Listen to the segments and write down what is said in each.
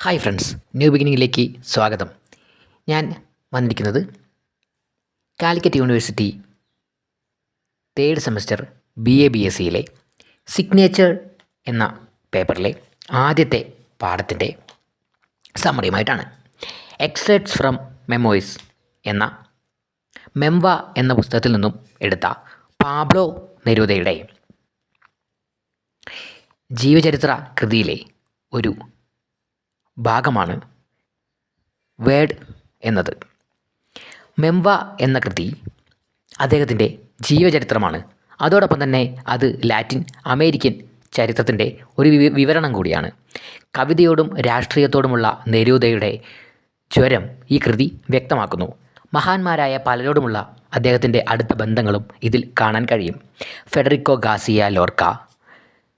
Hi friends new ബിഗിനിങ്ങിലേക്ക് സ്വാഗതം. ഞാൻ വന്നിരിക്കുന്നത് Calicut university third semester B A B S സിയിലെ സിഗ്നേച്ചർ എന്ന പേപ്പറിലെ ആദ്യത്തെ പാഠത്തിന്റെ സമ്മറിയുമായിട്ടാണ് എക്സേർട്സ് ഫ്രം മെമ്മോയിസ് എന്ന മെംവ എന്ന പുസ്തകത്തിൽ നിന്നും എടുത്ത പാബ്ലോ നെരൂതയുടെ ജീവചരിത്ര കൃതിയിലെ ഒരു ഭാഗമാണ്. വേഡ് എന്നത്. മെംവ എന്ന കൃതി അദ്ദേഹത്തിന്റെ ജീവചരിത്രമാണ്. അതോടൊപ്പം തന്നെ അത് ലാറ്റിൻ അമേരിക്കൻ ചരിത്രത്തിന്റെ ഒരു വിവരണം കൂടിയാണ്. കവിതയോടും രാഷ്ട്രീയത്തോടുമുള്ള നെരൂദയുടെ ജ്വരം ഈ കൃതി വ്യക്തമാക്കുന്നു. മഹാന്മാരായ പലരോടുമുള്ള അദ്ദേഹത്തിന്റെ അടുത്ത ബന്ധങ്ങളും ഇതിൽ കാണാൻ കഴിയും. Federico Garcia Lorca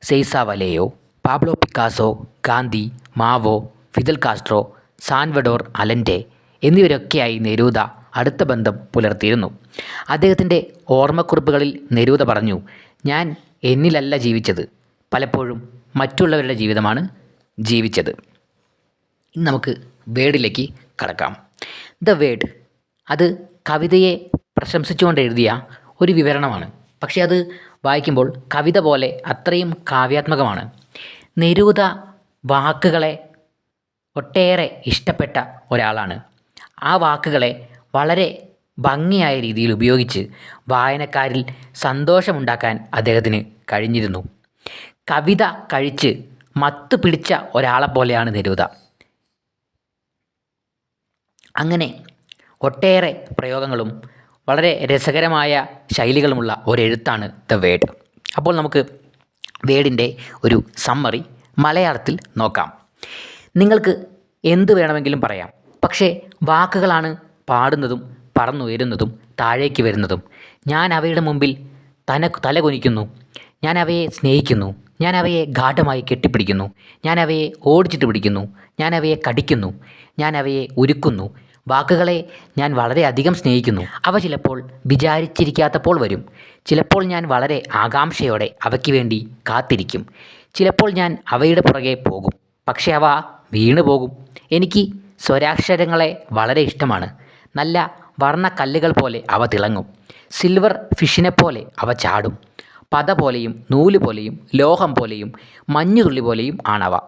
Cesar Vallejo Pablo Picasso Gandhi Mao Fidel Castro Salvador അലന്റെ എന്നിവരൊക്കെയായി നെരൂദ അടുത്ത ബന്ധം പുലർത്തിയിരുന്നു. അദ്ദേഹത്തിന്റെ ഓർമ്മക്കുറിപ്പുകളിൽ നെരൂദ പറഞ്ഞു ഞാൻ എന്നിലല്ല ജീവിച്ചത് പലപ്പോഴും മറ്റുള്ളവരുടെ ജീവിതമാണ് ജീവിച്ചത്. ഇന്ന് നമുക്ക് വേഡിലേക്ക് കടക്കാം. ദ വേഡ് അത് കവിതയെ പ്രശംസിച്ചുകൊണ്ട് എഴുതിയ ഒരു വിവരണമാണ്. പക്ഷേ അത് വായിക്കുമ്പോൾ കവിത പോലെ അത്രയും കാവ്യാത്മകമാണ്. നെരൂദ വാക്കുകളെ ഒട്ടേറെ ഇഷ്ടപ്പെട്ട ഒരാളാണ്. ആ വാക്കുകളെ വളരെ ഭംഗിയായ രീതിയിൽ ഉപയോഗിച്ച് വായനക്കാരിൽ സന്തോഷമുണ്ടാക്കാൻ അദ്ദേഹത്തിന് കഴിഞ്ഞിരുന്നു. കവിത കഴിച്ച് മത്ത് പിടിച്ച ഒരാളെപ്പോലെയാണ് നിരൂത അങ്ങനെ ഒട്ടേറെ പ്രയോഗങ്ങളും വളരെ രസകരമായ ശൈലികളുമുള്ള ഒരെഴുത്താണ് ദ വേഡ് അപ്പോൾ നമുക്ക് വേഡിന്റെ ഒരു സമ്മറി മലയാളത്തിൽ നോക്കാം. നിങ്ങൾക്ക് എന്ത് വേണമെങ്കിലും പറയാം. പക്ഷേ വാക്കുകളാണ് പാടുന്നതും പറന്നുയരുന്നതും താഴേക്ക് വരുന്നതും. ഞാൻ അവയുടെ മുമ്പിൽ തന തല കുനിക്കുന്നു. ഞാൻ അവയെ സ്നേഹിക്കുന്നു. ഞാൻ അവയെ ഗാഠമായി കെട്ടിപ്പിടിക്കുന്നു. ഞാൻ അവയെ ഓടിച്ചിട്ട് പിടിക്കുന്നു. ഞാൻ അവയെ കടിക്കുന്നു. ഞാൻ അവയെ ഉരുക്കുന്നു വാക്കുകളെ ഞാൻ വളരെയധികം സ്നേഹിക്കുന്നു. അവ ചിലപ്പോൾ വിചാരിച്ചിരിക്കാത്തപ്പോൾ വരും. ചിലപ്പോൾ ഞാൻ വളരെ ആകാംക്ഷയോടെ അവയ്ക്ക് വേണ്ടി കാത്തിരിക്കും. ചിലപ്പോൾ ഞാൻ അവയുടെ പുറകെ പോകും. പക്ഷേ അവ വീണു പോകും. എനിക്ക് സ്വരാക്ഷരങ്ങളെ വളരെ ഇഷ്ടമാണ്. നല്ല വർണക്കല്ലുകൾ പോലെ അവ തിളങ്ങും. സിൽവർ ഫിഷിനെ പോലെ അവ ചാടും. പത പോലെയും നൂൽ പോലെയും ലോഹം പോലെയും മഞ്ഞുതുള്ളി പോലെയും ആണവ.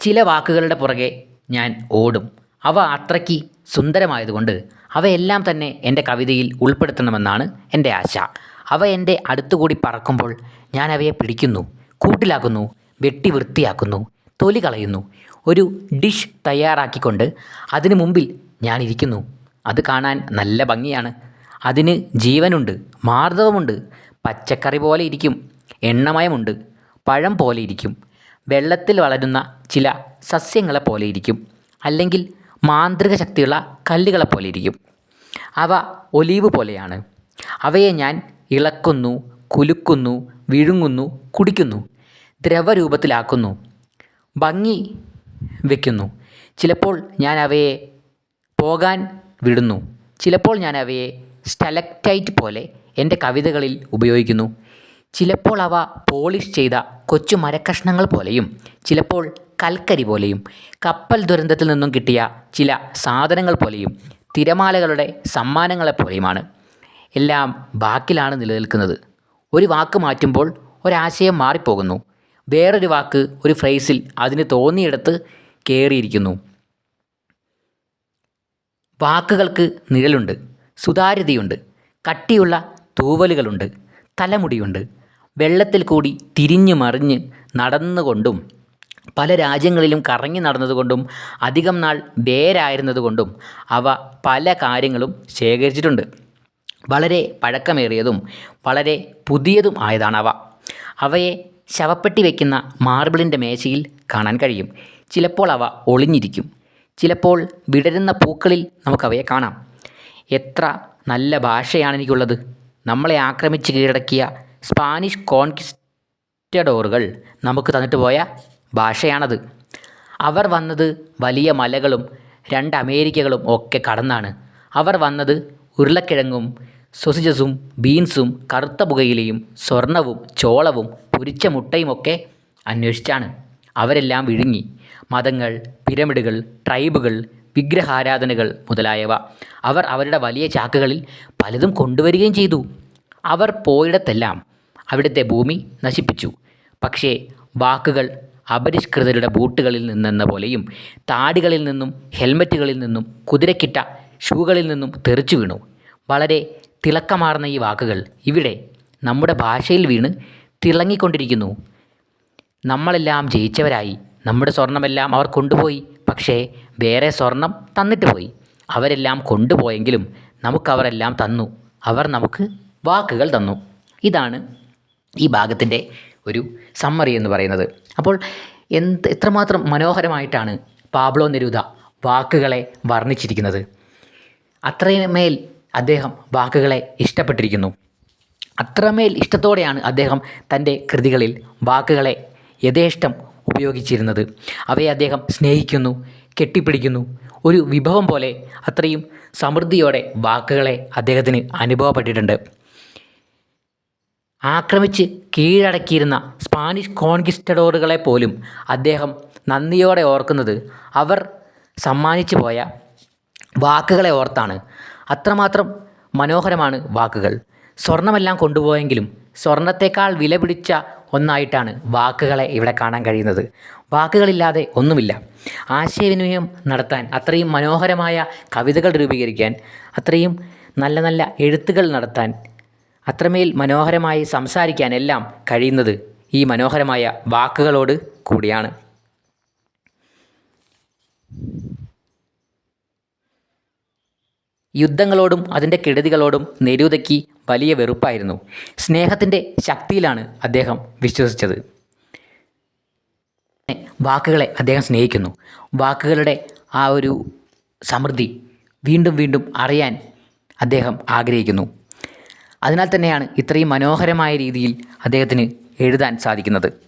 ചില വാക്കുകളുടെ പുറകെ ഞാൻ ഓടും. അവ അത്രയ്ക്ക് സുന്ദരമായതുകൊണ്ട് അവയെല്ലാം തന്നെ എന്റെ കവിതയിൽ ഉൾപ്പെടുത്തണമെന്നാണ് എന്റെ ആശ. അവ എന്റെ അടുത്തുകൂടി പറക്കുമ്പോൾ ഞാൻ അവയെ പിടിക്കുന്നു കൂട്ടിലാക്കുന്നു വെട്ടി വൃത്തിയാക്കുന്നു തൊലി കളയുന്നു. ഒരു ഡിഷ് തയ്യാറാക്കിക്കൊണ്ട് അതിനു മുമ്പിൽ ഞാനിരിക്കുന്നു. അത് കാണാൻ നല്ല ഭംഗിയാണ്. അതിന് ജീവനുണ്ട് മാർദ്ദവമുണ്ട് പച്ചക്കറി പോലെ ഇരിക്കും എണ്ണമയമുണ്ട് പഴം പോലെ ഇരിക്കും വെള്ളത്തിൽ വളരുന്ന ചില സസ്യങ്ങളെ പോലെ ഇരിക്കും അല്ലെങ്കിൽ മാന്ത്രിക ശക്തിയുള്ള കല്ലുകളെ പോലെ ഇരിക്കും. അവ ഒലീവ് പോലെയാണ്. അവയെ ഞാൻ ഇളക്കുന്നു കുലുക്കുന്നു വിഴുങ്ങുന്നു കുടിക്കുന്നു. ദ്രവരൂപത്തിലാക്കുന്നു. ഭംഗി വയ്ക്കുന്നു ചിലപ്പോൾ ഞാൻ അവയെ പോകാൻ വിടുന്നു. ചിലപ്പോൾ ഞാൻ അവയെ സ്റ്റലക്റ്റൈറ്റ് പോലെ എന്റെ കവിതകളിൽ ഉപയോഗിക്കുന്നു. ചിലപ്പോൾ അവ പോളിഷ് ചെയ്ത കൊച്ചു മരക്കഷ്ണങ്ങൾ പോലെയും ചിലപ്പോൾ കൽക്കരി പോലെയും കപ്പൽ ദുരന്തത്തിൽ നിന്നും കിട്ടിയ ചില സാധനങ്ങൾ പോലെയും തിരമാലകളുടെ സമ്മാനങ്ങളെപ്പോലെയുമാണ് എല്ലാം ബാക്കിലാണ് നിലനിൽക്കുന്നത്. ഒരു വാക്ക് മാറ്റുമ്പോൾ ഒരാശയം മാറിപ്പോകുന്നു. വേറൊരു വാക്ക് ഒരു ഫ്രേസിൽ അതിന് തോന്നിയിടത്ത് കയറിയിരിക്കുന്നു വാക്കുകൾക്ക് നിഴലുണ്ട് സുതാര്യതയുണ്ട് കട്ടിയുള്ള തൂവലുകളുണ്ട് തലമുടിയുണ്ട് വെള്ളത്തിൽ കൂടി തിരിഞ്ഞു മറിഞ്ഞ് നടന്നുകൊണ്ടും പല രാജ്യങ്ങളിലും കറങ്ങി നടന്നതുകൊണ്ടും അധികം നാൾ വേരായിരുന്നതുകൊണ്ടും അവ പല കാര്യങ്ങളും ശേഖരിച്ചിട്ടുണ്ട്. വളരെ പഴക്കമേറിയതും വളരെ പുതിയതും ആയതാണ് അവ. അവയെ ശവപ്പെട്ടി വയ്ക്കുന്ന മാർബിളിന്റെ മേശയിൽ കാണാൻ കഴിയും. ചിലപ്പോൾ അവ ഒളിഞ്ഞിരിക്കും. ചിലപ്പോൾ വിടരുന്ന പൂക്കളിൽ നമുക്കവയെ കാണാം. എത്ര നല്ല ഭാഷയാണ് എനിക്കുള്ളത് നമ്മളെ ആക്രമിച്ച് കീഴടക്കിയ സ്പാനിഷ് കോൺക്വിസ്റ്റഡോറുകൾ നമുക്ക് തന്നിട്ട് പോയ ഭാഷയാണത്. അവർ വന്നത് വലിയ മലകളും രണ്ട് അമേരിക്കകളും ഒക്കെ കടന്നാണ്. അവർ വന്നത് ഉരുളക്കിഴങ്ങും സൊസിജസും ബീൻസും കറുത്ത പുകയിലയും സ്വർണവും ചോളവും പൊരിച്ച മുട്ടയുമൊക്കെ അന്വേഷിച്ചാണ്. അവരെല്ലാം വിഴുങ്ങി. മതങ്ങൾ പിരമിഡുകൾ ട്രൈബുകൾ വിഗ്രഹാരാധനകൾ മുതലായവ. അവർ അവരുടെ വലിയ ചാക്കുകളിൽ പലതും കൊണ്ടുവരികയും ചെയ്തു. അവർ പോയിടത്തെല്ലാം അവിടുത്തെ ഭൂമി നശിപ്പിച്ചു. പക്ഷേ വാക്കുകൾ അപരിഷ്കൃതരുടെ ബൂട്ടുകളിൽ നിന്നെന്ന പോലെയും താടികളിൽ നിന്നും ഹെൽമറ്റുകളിൽ നിന്നും കുതിരക്കിട്ട ഷൂകളിൽ നിന്നും തെറിച്ചു വീണു. വളരെ തിളക്കമാർന്ന ഈ വാക്കുകൾ ഇവിടെ നമ്മുടെ ഭാഷയിൽ വീണ് തിളങ്ങിക്കൊണ്ടിരിക്കുന്നു. നമ്മളെല്ലാം ജയിച്ചവരായി. നമ്മുടെ സ്വർണമെല്ലാം അവർ കൊണ്ടുപോയി. പക്ഷേ വേറെ സ്വർണം തന്നിട്ട് പോയി. അവരെല്ലാം കൊണ്ടുപോയെങ്കിലും നമുക്കവരെല്ലാം തന്നു. അവർ നമുക്ക് വാക്കുകൾ തന്നു. ഇതാണ് ഈ ഭാഗത്തിന്റെ ഒരു സമ്മറി എന്ന് പറയുന്നത്. അപ്പോൾ എന്ത് എത്രമാത്രം മനോഹരമായിട്ടാണ് പാബ്ലോ നെരൂദ വാക്കുകളെ വർണിച്ചിരിക്കുന്നത്. അത്രമേൽ അദ്ദേഹം വാക്കുകളെ ഇഷ്ടപ്പെട്ടിരിക്കുന്നു. അത്രമേൽ ഇഷ്ടത്തോടെയാണ് അദ്ദേഹം തന്റെ കൃതികളിൽ വാക്കുകളെ യഥേഷ്ടം ഉപയോഗിച്ചിരുന്നത്. അവയെ അദ്ദേഹം സ്നേഹിക്കുന്നു കെട്ടിപ്പിടിക്കുന്നു. ഒരു വിഭവം പോലെ അത്രയും സമൃദ്ധിയോടെ വാക്കുകളെ അദ്ദേഹത്തിന് അനുഭവപ്പെട്ടിട്ടുണ്ട്. ആക്രമിച്ച് കീഴടക്കിയിരുന്ന സ്പാനിഷ് കോൺകിസ്റ്റഡോറുകളെ പോലും അദ്ദേഹം നന്ദിയോടെ ഓർക്കുന്നത് അവർ സമ്മാനിച്ചു പോയ വാക്കുകളെ ഓർത്താണ്. അത്രമാത്രം മനോഹരമാണ് വാക്കുകൾ. സ്വർണമെല്ലാം കൊണ്ടുപോയെങ്കിലും സ്വർണത്തേക്കാൾ വില പിടിച്ച ഒന്നായിട്ടാണ് വാക്കുകളെ ഇവിടെ കാണാൻ കഴിയുന്നത്. വാക്കുകളില്ലാതെ ഒന്നുമില്ല. ആശയവിനിമയം നടത്താൻ അത്രയും മനോഹരമായ കവിതകൾ രൂപീകരിക്കാൻ അത്രയും നല്ല നല്ല എഴുത്തുകൾ നടത്താൻ അത്രമേൽ മനോഹരമായി സംസാരിക്കാൻ എല്ലാം കഴിയുന്നത് ഈ മനോഹരമായ വാക്കുകളോട് കൂടിയാണ്. യുദ്ധങ്ങളോടും അതിന്റെ കെടുതികളോടും നെരൂതയ്ക്ക് വലിയ വെറുപ്പായിരുന്നു. സ്നേഹത്തിന്റെ ശക്തിയിലാണ് അദ്ദേഹം വിശ്വസിച്ചത്. വാക്കുകളെ അദ്ദേഹം സ്നേഹിക്കുന്നു. വാക്കുകളുടെ ആ ഒരു സമൃദ്ധി വീണ്ടും വീണ്ടും അറിയാൻ അദ്ദേഹം ആഗ്രഹിക്കുന്നു. അതിനാൽ തന്നെയാണ് ഇത്രയും മനോഹരമായ രീതിയിൽ അദ്ദേഹത്തിന് എഴുതാൻ സാധിക്കുന്നത്.